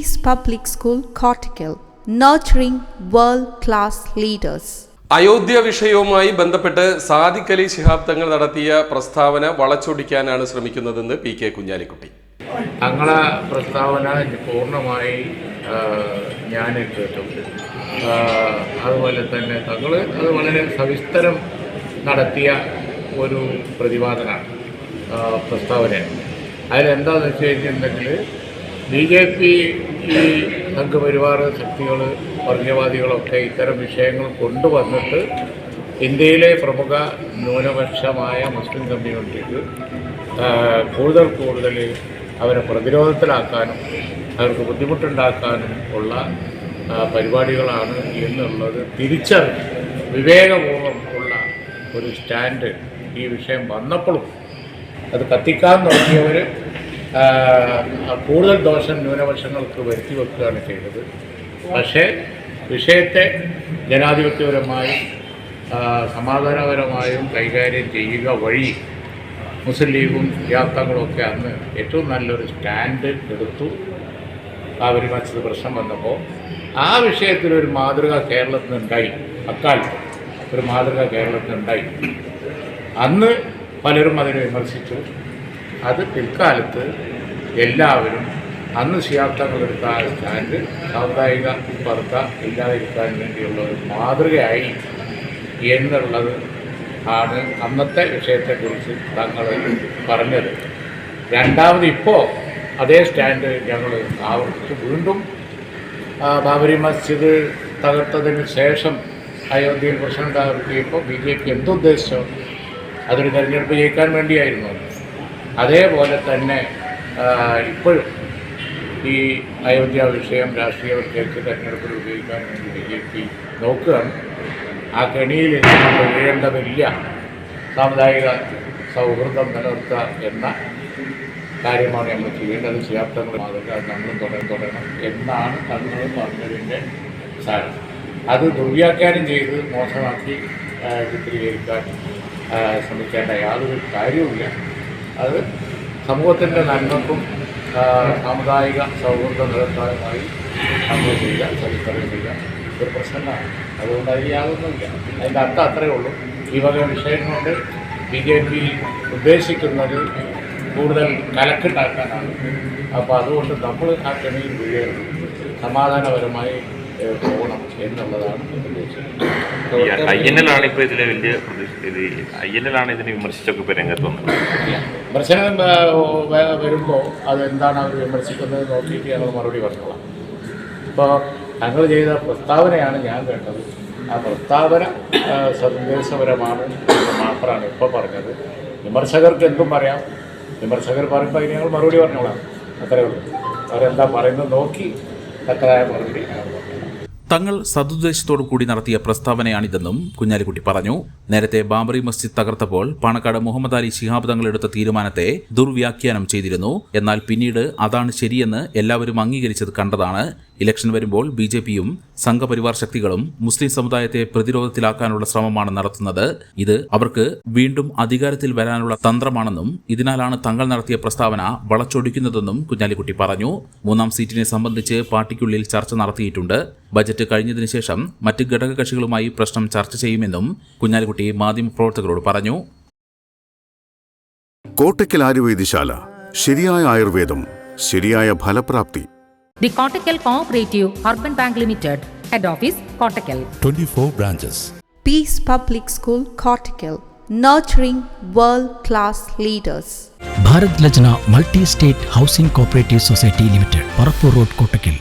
Peace Public School, Cortical, nurturing world class leaders. Ayodhya വിഷയവുമായി ബന്ധപ്പെട്ട് സാദിഖ് അലി ശിഹാബ് തങ്ങൾ നടത്തിയ പ്രസ്താവന വളച്ചൊടിക്കാനാണ് ശ്രമിക്കുന്നതെന്ന് പി കെ കുഞ്ഞാലിക്കുട്ടി. തങ്ങളെ പ്രസ്താവന പൂർണമായി ഞാൻ കേട്ടു അതുപോലെ തന്നെ തങ്ങൾ അത് വളരെ സവിസ്തരം നടത്തിയ ഒരു പ്രതിപാദനമാണ് ആ, പ്രസ്താവനയാണ്. അതിലെന്താണെന്ന് വെച്ച് കഴിഞ്ഞിട്ടുണ്ടെങ്കിൽ ബി ജെ പി ഈ സംഘപരിവാർ ശക്തികൾ വർഗീയവാദികളൊക്കെ ഇത്തരം വിഷയങ്ങൾ കൊണ്ടുവന്നിട്ട് ഇന്ത്യയിലെ പ്രമുഖ ന്യൂനപക്ഷമായ മുസ്ലിം കമ്മ്യൂണിറ്റിക്ക് കൂടുതൽ കൂടുതൽ അവരെ പ്രതിരോധത്തിലാക്കാനും അവർക്ക് ബുദ്ധിമുട്ടുണ്ടാക്കാനും ഉള്ള പരിപാടികളാണ് എന്നുള്ളത് തിരിച്ചറിഞ്ഞ് വിവേകപൂർവം ഉള്ള ഒരു സ്റ്റാൻഡ് ഈ വിഷയം വന്നപ്പോഴും അത് കത്തിക്കാൻ നോക്കിയവർ കൂടുതൽ ദോഷം ന്യൂനപക്ഷങ്ങൾക്ക് വരുത്തി വെക്കുകയാണ് ചെയ്തത്. പക്ഷേ വിഷയത്തെ ജനാധിപത്യപരമായും സമാധാനപരമായും കൈകാര്യം ചെയ്യുക വഴി മുസ്ലിം ലീഗും യാത്രകളും ഒക്കെ അന്ന് ഏറ്റവും നല്ലൊരു സ്റ്റാൻഡ് എടുത്തു. ആ ഒരു മസ്ജിദ് പ്രശ്നം വന്നപ്പോൾ ആ വിഷയത്തിൽ ഒരു മാതൃക കേരളത്തിൽ ഉണ്ടായി. അക്കാലത്ത് ഒരു മാതൃക കേരളത്തിൽ ഉണ്ടായി. അന്ന് പലരും അതിനെ വിമർശിച്ചു. അത് പിൽക്കാലത്ത് എല്ലാവരും അന്ന് ശിയാബ്ദങ്ങളെടുത്ത ആ സ്റ്റാൻഡ് സാമുദായിക സ്പർദ്ധ ഇല്ലാതിരിക്കാൻ വേണ്ടിയുള്ള ഒരു മാതൃകയായി എന്നുള്ളത് ആണ് അന്നത്തെ വിഷയത്തെക്കുറിച്ച് തങ്ങൾ പറഞ്ഞത് രണ്ടാമത് ഇപ്പോൾ അതേ സ്റ്റാൻഡ് ഞങ്ങൾ ആവർത്തിച്ച് വീണ്ടും ബാബരി മസ്ജിദ് തകർത്തതിന് ശേഷം അയോധ്യയിൽ പ്രശ്നം ഉണ്ടാക്കിയപ്പോൾ ബി ജെ പി എന്തുദ്ദേശിച്ചോ അതൊരു തെരഞ്ഞെടുപ്പ് ജയിക്കാൻ വേണ്ടിയായിരുന്നു. അതേപോലെ തന്നെ ഇപ്പോഴും ഈ അയോധ്യ വിഷയം രാഷ്ട്രീയവൽക്കരിച്ച് തെരഞ്ഞെടുപ്പിൽ ഉപയോഗിക്കാൻ വേണ്ടി ബി ജെ പി നോക്കുകയാണ്. ആ കെണിയിൽ നമ്മൾ സാമുദായിക സൗഹൃദം നിലനിർത്തുക എന്ന കാര്യമാണ് നമ്മൾ ചെയ്യേണ്ടത്. ചെയ്യാത്തങ്ങൾ മാതൃക നമ്മളും തുടരണം തുടരണം എന്നാണ് തങ്ങൾ പറഞ്ഞതിന്റെ സാരം. അത് ദുർവ്യാഖ്യാനം ചെയ്ത് മോശമാക്കി ചിത്രീകരിക്കാൻ ശ്രമിക്കേണ്ട യാതൊരു കാര്യവുമില്ല. അത് സമൂഹത്തിന്റെ നന്മക്കും സാമുദായിക സൗഹൃദ നിലനിർത്താനുമായി നമ്മൾ ചെയ്യുക ചരിത്രം ചെയ്യുക ഒരു പ്രശ്നമാണ്. അതുകൊണ്ട് അതിൽ അതിന്റെ അർത്ഥം അത്രയേ ഉള്ളൂ. ഈ വക വിഷയം കൊണ്ട് ബി ജെ പി ഉദ്ദേശിക്കുന്നത് കൂടുതൽ കലക്കുണ്ടാക്കാനാണ്. അപ്പോൾ അതുകൊണ്ട് നമ്മൾ ആ കെണിയിൽ വീഴരുത്. സമാധാനപരമായി പോകണം എന്നുള്ളതാണ് ഐ എൻ എൽ ആണ് ഇപ്പൊ ഇതിലെ വലിയ ഇത് ഐ എൻ എൽ ആണ് ഇതിനെ വിമർശിച്ചൊക്കെ ഇപ്പൊ രംഗത്ത് വന്നത് വിമർശനം വരുമ്പോൾ അതെന്താണ് അവർ വിമർശിക്കുന്നത് നോക്കിയിട്ട് ഞങ്ങൾ മറുപടി പറഞ്ഞോളാം. ഇപ്പോൾ ഞങ്ങൾ ചെയ്ത പ്രസ്താവനയാണ് ഞാൻ കേട്ടത് ആ പ്രസ്താവന സന്ദേശപരമാണ് മാത്രമാണ് ഇപ്പോൾ പറഞ്ഞത്. വിമർശകർക്ക് എന്തും പറയാം. വിമർശകർ പറയുമ്പോൾ അതിന് ഞങ്ങൾ മറുപടി പറഞ്ഞോളാം. അത്രയേ ഉള്ളൂ. അവരെന്താ പറയുന്നത് നോക്കി തക്കതായ മറുപടി ഞങ്ങൾ പറഞ്ഞോളാം. തങ്ങൾ സതുദ്ദേശത്തോടു കൂടി നടത്തിയ പ്രസ്താവനയാണിതെന്നും കുഞ്ഞാലിക്കുട്ടി പറഞ്ഞു. നേരത്തെ ബാബറി മസ്ജിദ് തകർത്തപ്പോൾ പാണക്കാട് മുഹമ്മദ് അലി ശിഹാബ് തങ്ങൾ എടുത്ത തീരുമാനത്തെ ദുർവ്യാഖ്യാനം ചെയ്തിരുന്നു. എന്നാൽ പിന്നീട് അതാണ് ശരിയെന്ന് എല്ലാവരും അംഗീകരിച്ചത് കണ്ടതാണ്. ഇലക്ഷൻ വരുമ്പോൾ ബി ജെ പിയും സംഘപരിവാർ ശക്തികളും മുസ്ലിം സമുദായത്തെ പ്രതിരോധത്തിലാക്കാനുള്ള ശ്രമമാണ് നടത്തുന്നത്. ഇത് അവർക്ക് വീണ്ടും അധികാരത്തിൽ വരാനുള്ള തന്ത്രമാണെന്നും ഇതിനാലാണ് തങ്ങൾ നടത്തിയ പ്രസ്താവന വളച്ചൊടിക്കുന്നതെന്നും കുഞ്ഞാലിക്കുട്ടി പറഞ്ഞു. മൂന്നാം സീറ്റിനെ സംബന്ധിച്ച് പാർട്ടിക്കുള്ളിൽ ചർച്ച നടത്തിയിട്ടുണ്ട്. ബജറ്റ് കഴിഞ്ഞതിന് ശേഷം മറ്റ് ഘടകകക്ഷികളുമായി പ്രശ്നം ചർച്ച ചെയ്യുമെന്നും കുഞ്ഞാലിക്കുട്ടി മാധ്യമപ്രവർത്തകരോട് പറഞ്ഞു. കോട്ടയ്ക്കൽ ആയുർവേദശാല. ശരിയായ ആയുർവേദം ശരിയായ ഫലപ്രാപ്തി. The Kottakkal Cooperative Urban Bank Limited, Head Office, Kottakkal. 24 branches. Peace Public School, Cortical, nurturing world class leaders. Bharat Lajna Multi-State Housing Cooperative Society Limited, Parappur Road, Kottakkal